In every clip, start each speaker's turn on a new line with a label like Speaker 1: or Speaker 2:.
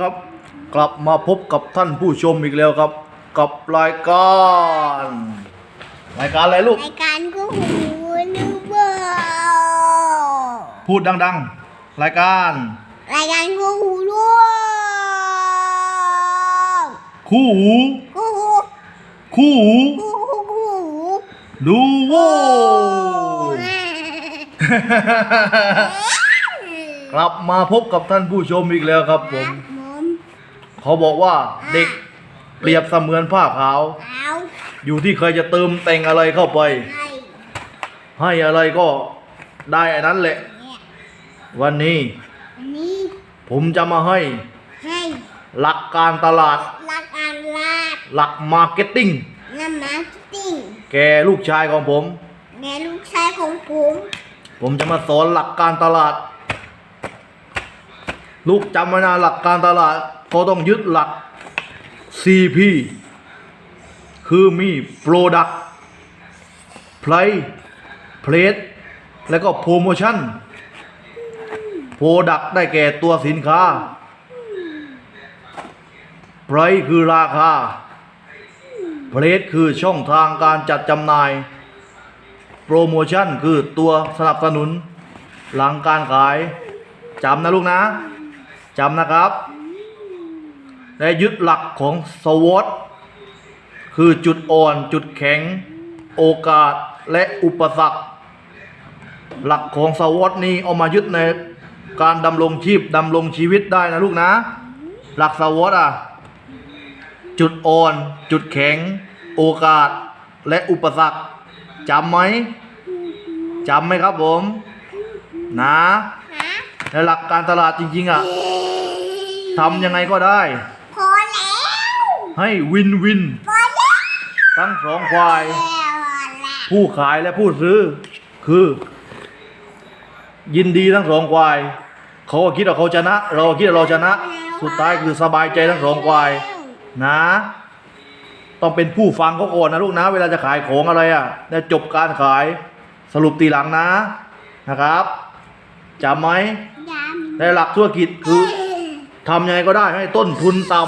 Speaker 1: ครับ กลับมาพบกับท่านผู้ชมอีกแล้วครับ กับรายการรายการอะไรลูก
Speaker 2: รายการกูหูนึกเบอร์
Speaker 1: พูดดังๆ รายการ
Speaker 2: รายการกูหูลูก
Speaker 1: คู่หู
Speaker 2: กูหู
Speaker 1: คู่หู
Speaker 2: กูหูกูหู
Speaker 1: ดูโวกลับมาพบกับท่านผู้ชมอีกแล้วครับผม
Speaker 2: ผม
Speaker 1: เขาบอกว่าเด็กเปรียบเสมือนผ้าขาว
Speaker 2: เอา
Speaker 1: อยู่ที่ใครจะเติมแต่งอะไรเข้าไป
Speaker 2: ให้
Speaker 1: ให้อะไรก็ได้อันนั้นแหละ
Speaker 2: เนี่ย
Speaker 1: วันนี้
Speaker 2: อันนี้
Speaker 1: ผมจะมาให้
Speaker 2: ให้
Speaker 1: หลักการตลาด
Speaker 2: รักการลาด
Speaker 1: หลักมาร์เก็ตติ้ง
Speaker 2: น้ำมาร์เก็ตติ้ง
Speaker 1: แกลูกชายของผม
Speaker 2: แม่ลูกชายของผม
Speaker 1: ผมจะมาสอนหลักการตลาด ลูกจำไว้นะหลักการตลาดเขาต้องยึดหลัก CP คือมี Product Price Place แล้วก็ Promotion Product ได้แก่ตัวสินค้า Price คือราคา Place คือช่องทางการจัดจำหน่ายโปรโมชั่นคือตัวสนับสนุน หลังการขายจำนะลูกนะ จำนะครับและยึดหลักของสวอตคือจุดอ่อนจุดแข็ง โอกาสและอุปสรรค หลักของสวอตนี้เอามายึดในการดำรงชีพดำรงชีวิตได้นะลูกนะ หลักสวอตอะ จุดอ่อน จุดแข็ง โอกาสและอุปสรรคจำไหมจำไหมครับผม นะ
Speaker 2: ฮะ
Speaker 1: ในหลักการตลาดจริง ๆ อะ ทำยังไงก็ได้
Speaker 2: พอแล้ว
Speaker 1: ให้วินวิน
Speaker 2: พอแล้ว
Speaker 1: ทั้งสองฝ่าย
Speaker 2: แล้วละ
Speaker 1: ผู้ขายและผู้ซื้อ คือ ยินดีทั้งสองฝ่าย เขาก็คิดว่าเขาชนะ เราก็คิดว่าเราชนะ สุดท้ายคือสบายใจทั้งสองฝ่าย นะ ต้องเป็นผู้ฟังเขาก่อนนะลูกนะ เวลาจะขายของอะไรอะแล้วจบการขายสรุปตีหลังนะนะครับจำไหม
Speaker 2: ยาม
Speaker 1: ในหลักธุรกิจคือ ทำยังไงก็ได้ให้ต้นทุนต่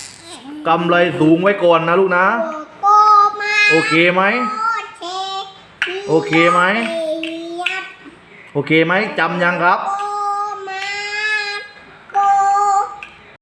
Speaker 1: ำกำไรสูงไว้ก่อนนะลูกนะ
Speaker 2: โกมา
Speaker 1: โอเคไหม
Speaker 2: โอเค
Speaker 1: โอเคไหม โอเคไหมจำยังครับ
Speaker 2: โอ